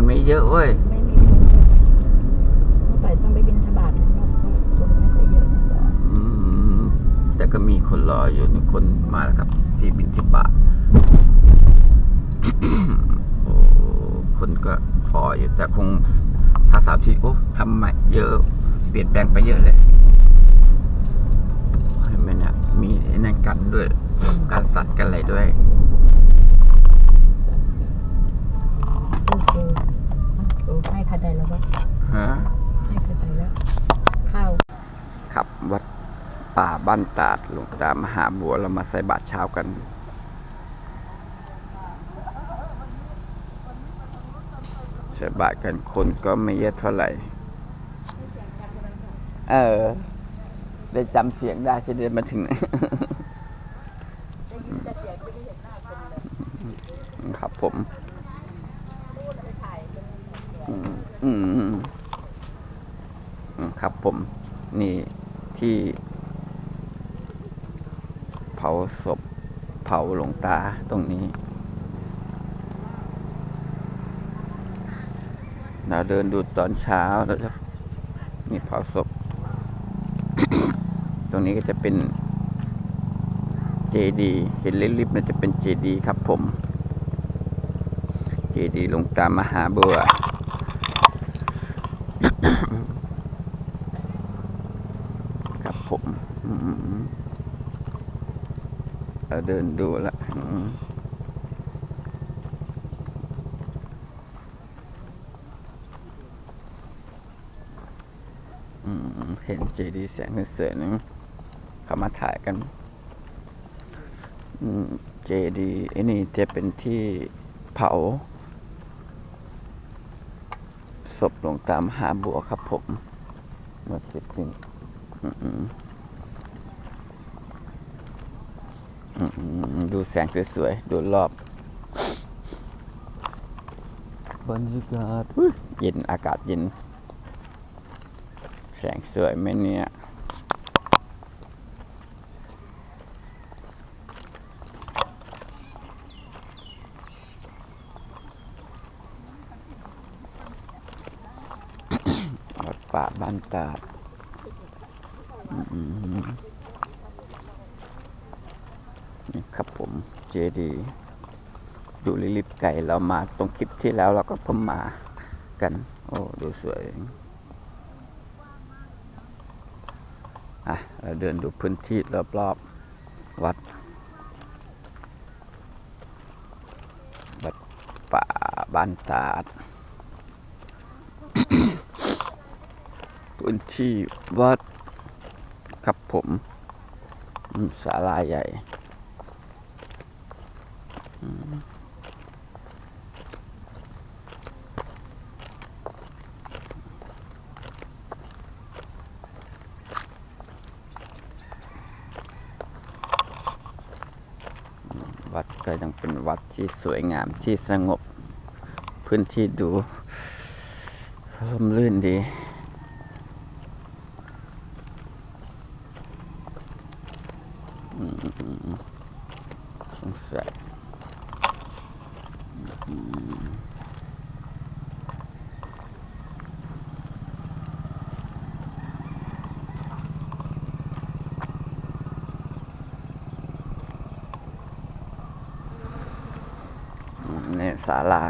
คนไม่เยอะเว้ย ไม่มีคนเมื่อไหร่ต้องไปบินทบาทนะเพราะคนไม่ค่อยเยอะนะอืมแต่ก็มีคนรออยู่นี่คนมาแล้วครับที่บินทิบาท โอ้คนก็พออยู่แต่คงถ้าสาวที่โอ้ทำใหม่เยอะ เปลี่ยนแปลงไปเยอะเลยเห็นไหมเนี่ยมีไอ้นั่นกันด้วย การสัตว์กันอะไรด้วย โอเคโอเค ให้ใครได้แล้ววะฮะให้ใครได้แล้ว ข้าวครับวัดป่าบ้านตาดหลวงตามหาบัวเรามาใส่บาตรเช้ากัน ใส่บาตรกันคนก็ไม่เยอะเท่าไหร่ เออ ได้จำเสียงได้ที่เดินมาถึง ครับผม อืมอืมอืมอืมครับผม นี่ที่ เผา ศพเผาหลวงตาตรงนี้ เราเดินดูตอนเช้าแล้วจะนี่เผาศพ ตรงนี้ก็จะเป็นเจดีเห็นลิบๆน่าจะเป็นเจดีครับผม เจดีหลวงตามหาบัว ครับผมอืม เราเดินดูแล้วอืมอืมเห็นเจดีแสงเสือนึงเขามาถ่ายกันเจดีไอ้นี่จะเป็นที่เผาศพหลวงตามหาบัวครับผมเมื่อสิบปีอืมอืมอืมอืม ดูแสงสวยๆ ดูรอบ บรรยากาศเย็นอากาศเย็น แสงสวยไหมเนี่ยป่าบ้านตาดอืมนี่ครับ ดีดูลิลิบไก่เรามาตรงคลิปที่แล้วเราก็เพิ่มมากัน โอ้ดูสวยอะเราเดินดูพื้นที่รอบๆวัด วัดป่าบ้านตาด พื้นที่วัดครับผมศาลาใหญ่ วัดก็ยังเป็นวัดที่สวยงามที่สงบ พื้นที่ดูร่มรื่นดีสงสัยอืมอืมเนี่ยศาลา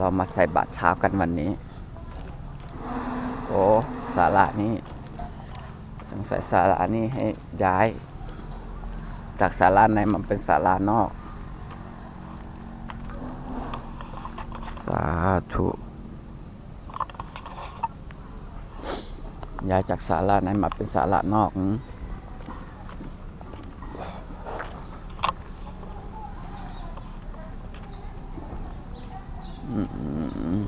เรามาใส่บาตรเช้ากันวันนี้ โอ้ศาลานี้สงสัยศาลานี้ให้ย้าย จากศาลาในมันเป็นศาลานอก สาธุย้ายจากศาลาในมาเป็นศาลานอกอมอืมอืมอืม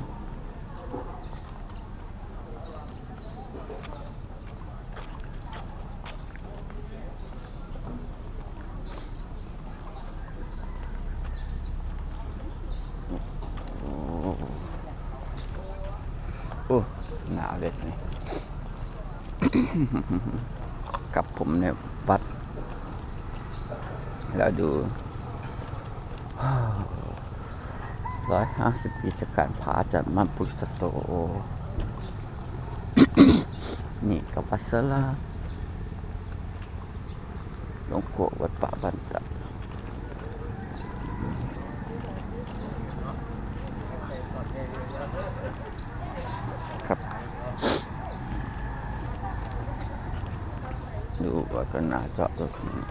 โอ้โอ้หนาว เลย กับผมในวัด แล้วดูร้อยห้าสิบปีจากการพาอาจากมันปุสโต นี่กับวัดสลาหลวงพ่วัดป่าบันตับ ดูว่า ก็น่าเจาะรถนี้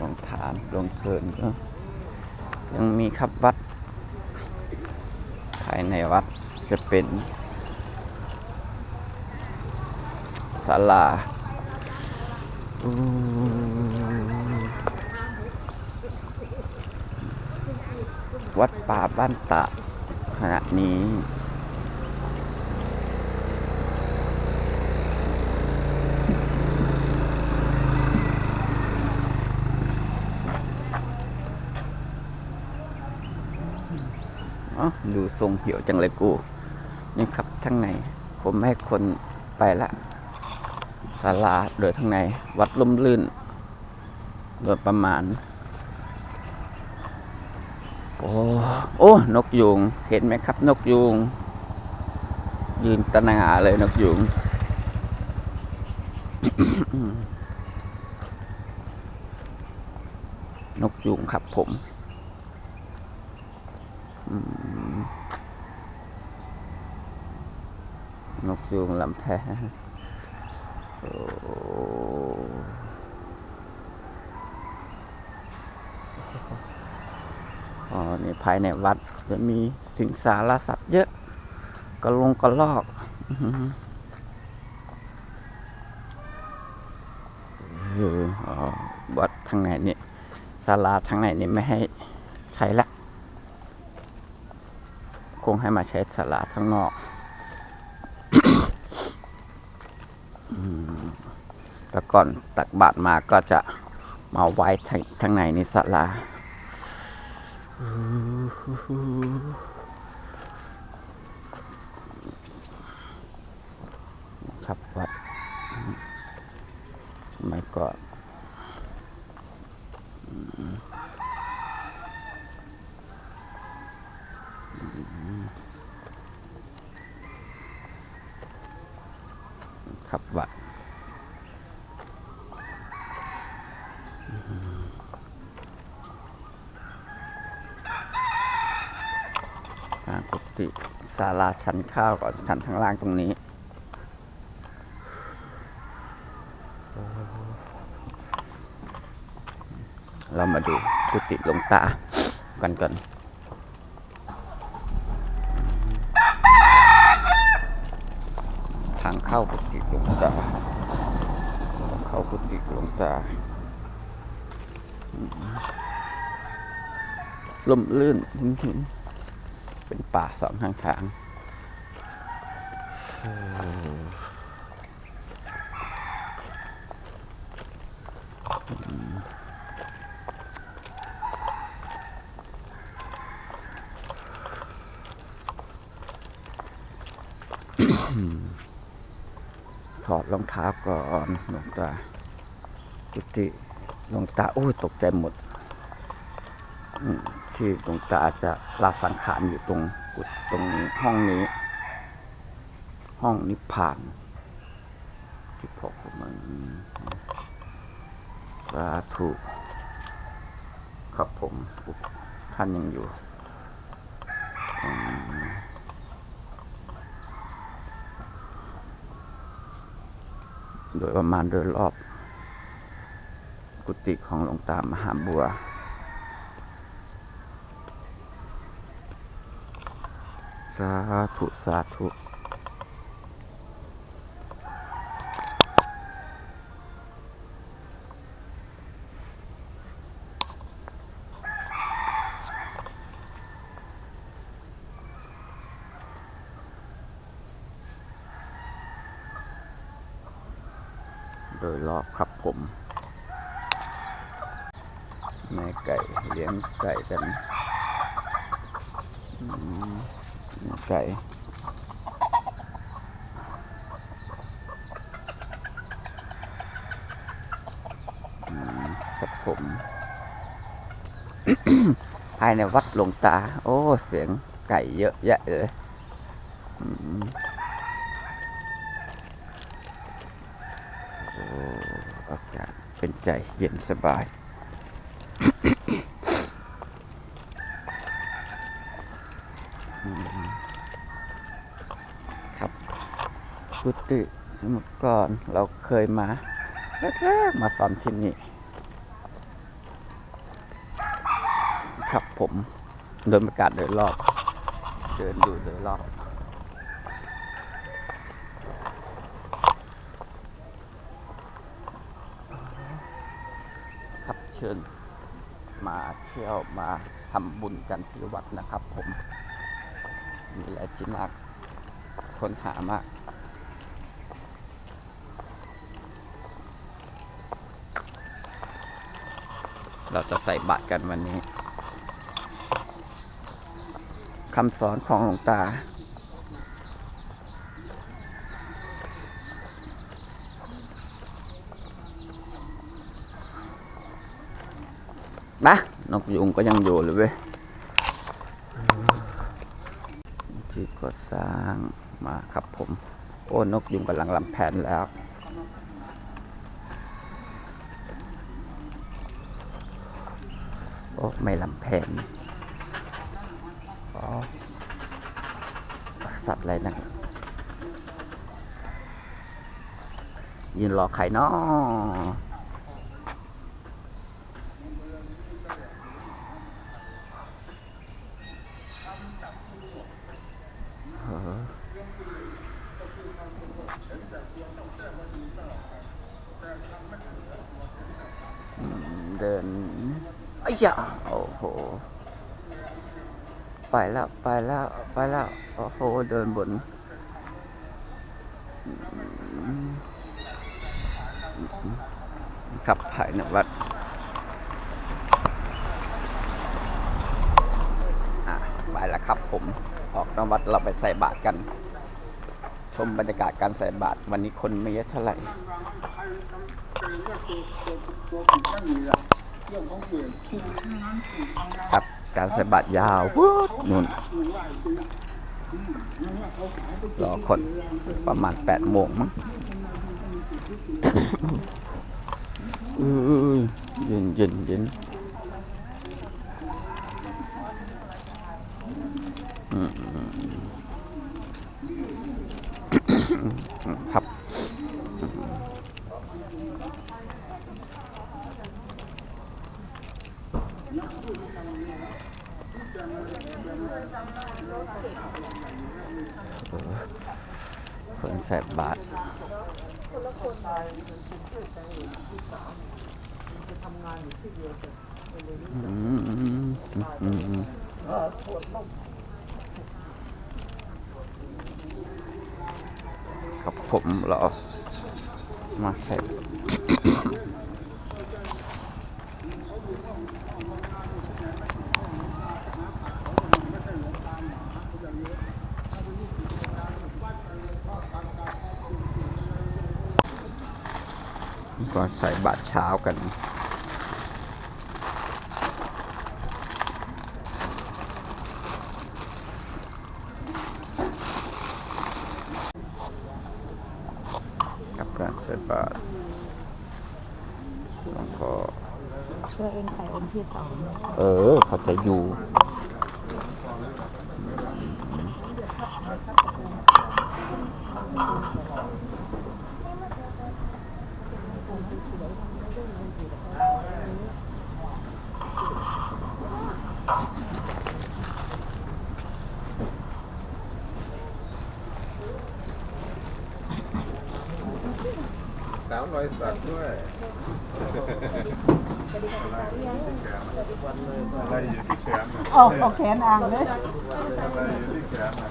ลองถามลองเทินก็ยังมีครับวัด ภายในวัดจะเป็นศาลาวัดป่าบ้านตะขณะนี้ ดูทรงเหี่ยวจังเลยกู นี่ครับทั้งใน ผมให้คนไปละศาลาโดยทั้งใน วัดล่มลื่น โดยประมาณ โอ้โอ้ นกยูงเห็นไหมครับ นกยูงยืนตะหนาเลยนกยูงนกยูงครับผม อืม นกยูงลำแพโอ้อ๋อนี่ภายในวัดจะมีสิงสารสัตว์เยอะกระลงกระลอกวัดทางไหนนี่ยศาลาทางไหนนี่ยไม่ให้ใช้ละ คงให้มาใช้สลาข้างนอก อืม แล้วก่อนตักบาตรมาก็จะมาไว้ทางทางในนิสลาครับวัดไม่ก่อนครับวัดทางกุฏิ ศาลาชั้นข้าวก่อนชั้นข้างล่างตรงนี้ เรามาดูกุฏิหลวงตากันก่อนทางเข้ากุฏิหลวงตาเข้ากุฏิหลวงตาอืมล่มลื่นหินๆ เป็นป่าสองทางทางถอดรองเท้าก่อนหลวงตากุฏิหลวงตาโอ้ตกใจหมดอืม ที่หลวงตาจะลาสังขารอยู่ตรงกุฏตรงห้องนี้ ห้องนิพพานที่พกมันสาธุครับผมท่านยังอยู่โดยประมาณโดยรอบ กุฏิของหลวงตามหาบัว สาธุ สาธุ โดยรอบครับผม แม่ไก่เลี้ยงไก่กันอืม ไก่ครับผม ภายในวัดหลวงตา โอ้ เสียงไก่เยอะแยะเลยอโอ้อากาศเป็นใจเย็นสบาย อืมครับ ติสมุทรก่อนเราเคยมาแรกๆมาซ้อมที่นี่ครับผมโดยบรรยากาศโดยรอบ เดินดูโดยรอบครับเชิญมาเที่ยวมาทำบุญกันที่วัดนะครับผม มีหลายชิ้นมากค้นหามาก เราจะใส่บาตรกันวันนี้คำสอนของหลวงตา นะนกยุงก็ยังอยู่เลยเว้ยที่ก็สร้างมาครับผม โอ้ นกยุงกำลังลำแผนแล้ว โอ้ ไม่ลำแผนอ๋อสัตว์อะไรนะยืนรอไข่นาะอออืมเดินอ้ยะโอ้โห ไปแล้วไปแล้วไปแล้วโอ้โหเดินบนอืมครับภายในวัดอะไปแล้วครับผม ออกนอกวัดเราไปใส่บาตรกัน ชมบรรยากาศการใส่บาตรวันนี้คนไม่เยอะเท่าไหร่ครับ การใส่บาตรยาวปุ๊บนู่นรอคนประมาณแปดโมงมั้งเย็นเย็นเย็นครับ คนใส่บาตรอืมอืมอืมอืมครับ ผมเรามาเสร็จก็ใส่บาตรเช้ากัน กับการใส่บาตร หลวงพ่อเพื่อเองใส่องค์ที่สองเออ เขาจะอยู่ สาว รอยสักด้วยอะไรอยู่ที่แขนน่ะออกออกแขนอ่างเลยอะไรอยู่ที่แขนน่ะ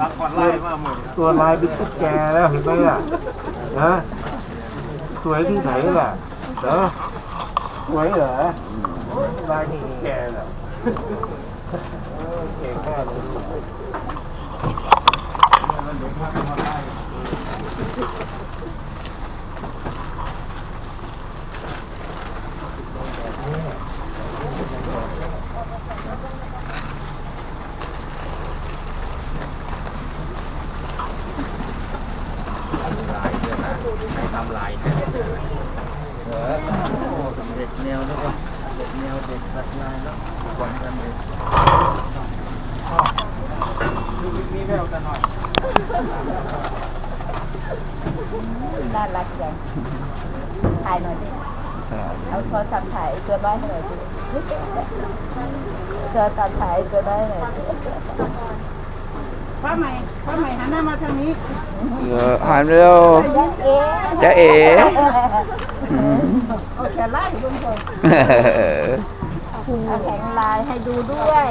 รักคนไล่มากหมดตัวลายเป็นตุ๊กแกแล้วเห็นไหมล่ะฮะสวยที่ไหนล่ะเนอะสวยเหรอลายตุ๊กแกเหรอเออเก่งมากเลย เด็กแนวแล้วก็เด็กแนวเด็กสัตว์ลายแล้วก่อนกันเลยน่ารักจังถ่ายหน่อยดิเอาโทรศัพท์ถ่ายตัวน้อยให้หน่อยดิโทรศัพท์ถ่ายตัวน้อยให้หน่อยดิป้าใหม่ป้าใหม่หันหน้ามาทางนี้เออหันเร็วเอ๊ะจะเอ๋อืมเอาแขนไล่ลงก่อน เอาแข็งลายให้ดูด้วย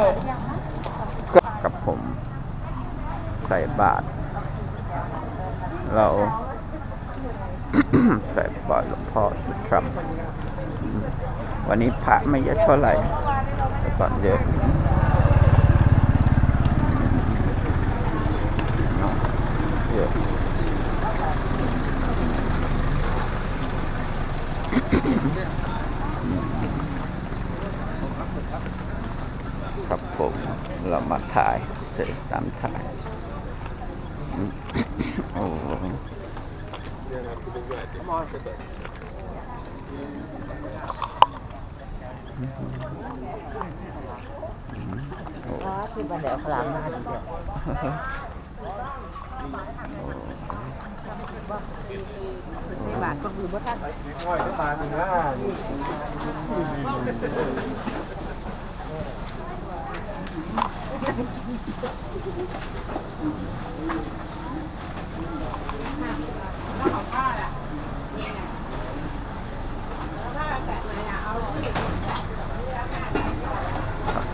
กับผม ใส่บาตรเรา ใส่บาตรหลวงพ่อสุดคำวันนี้พระไม่เยอะเท่าไหร่แต่ก่อนเยอะเนาะเยอะ ครับผมเรามาถ่ายเสร็จตามถ่ายโอ้โหคือบันเดี๋ยวขลังมาดีเดียวบาทก็คือว่าท่าน ง่อยก็มาถึงหน้านี่ครับ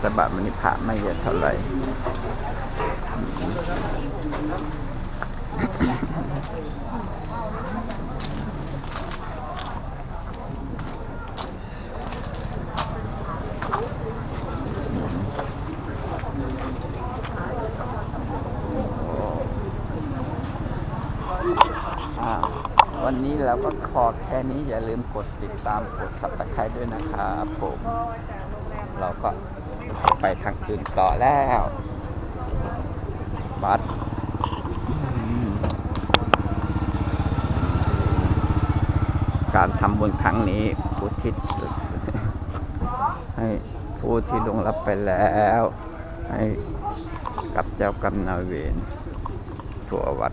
แต่บาทมันนี่พระไม่เยอะเท่าไหร่ วันนี้เราก็ขอแค่นี้อย่าลืมกดติดตามกดสับตะไคร้ด้วยนะครับผม เราก็ไปทางอื่นต่อแล้วบัสการทำบุญครั้งนี้อุทิศให้ผู้ที่ลงรับไปแล้ว ให้กับเจ้ากรรมนายเวรทั่ววัด